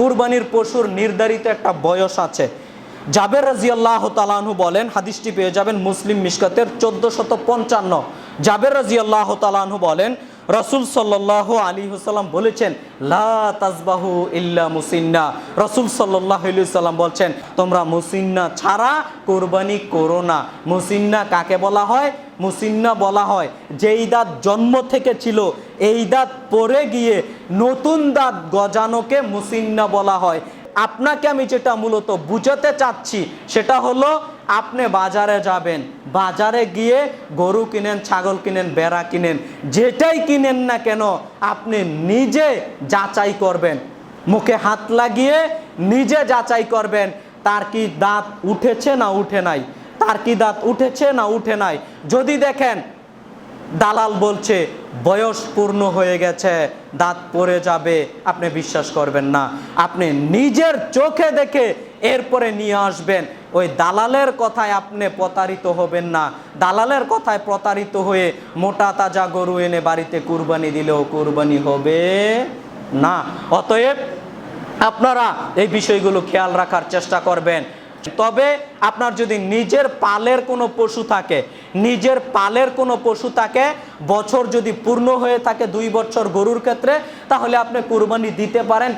কুরবানির পশুর নির্ধারিত একটা বয়স আছে। জাবের রাজিয়াল্লাহ তালাহু বলেন, হাদিসটি পেয়ে যাবেন মুসলিম মিশকাতের চোদ্দ শত পঞ্চান্ন। জাবের রাজিয়াল্লাহ তালাহু বলেন রসুল সাল্লাহ আলী হুসাল্লাম বলেছেন, লা তাজবাহু ইল্লা মুসিন্না। রসুল সাল্লাহ সাল্লাম বলছেন, তোমরা মুসিন্না ছাড়া কোরবানি করো না। মুসিন্না কাকে বলা হয়? মুসিন্না বলা হয়, যেই দাঁত জন্ম থেকে ছিল, এই দাঁত পরে গিয়ে নতুন দাঁত গজানোকে মুসিন্না বলা হয়। আপনাকে আমি যেটা মূলত বুঝাতে চাচ্ছি, সেটা হলো আপনি বাজারে যাবেন, বাজারে গিয়ে গরু কিনেন, ছাগল কিনেন, বেড়া কিনেন, যেটাই কিনেন না কেন, আপনি নিজে যাচাই করবেন। মুখে হাত লাগিয়ে নিজে যাচাই করবেন, তার কি দাঁত উঠেছে না উঠে নাই, তার কি দাঁত উঠেছে না উঠে নাই। যদি দেখেন, দালাল বলছে, বয়স পূর্ণ হয়ে গেছে, দাঁত পড়ে যাবে, আপনি বিশ্বাস করবেন না। আপনি নিজের চোখে দেখে এরপরে নিয়ে আসবেন ওই দালালের কথায় আপনি প্রতারিত হবেন না। দালালের কথায় প্রতারিত হয়ে মোটা তাজা গরু এনে বাড়িতে কুরবানি দিলেও কুরবানি হবে না। অতএব আপনারা এই বিষয়গুলো খেয়াল রাখার চেষ্টা করবেন। তবে আপনার যদি নিজের পালের কোনো পশু থাকে, নিজের পালের কোনো পশু থাকে, বছর যদি পূর্ণ হয়ে থাকে দুই বছর গরুর ক্ষেত্রে, তাহলে আপনি কুরবানি দিতে পারেন।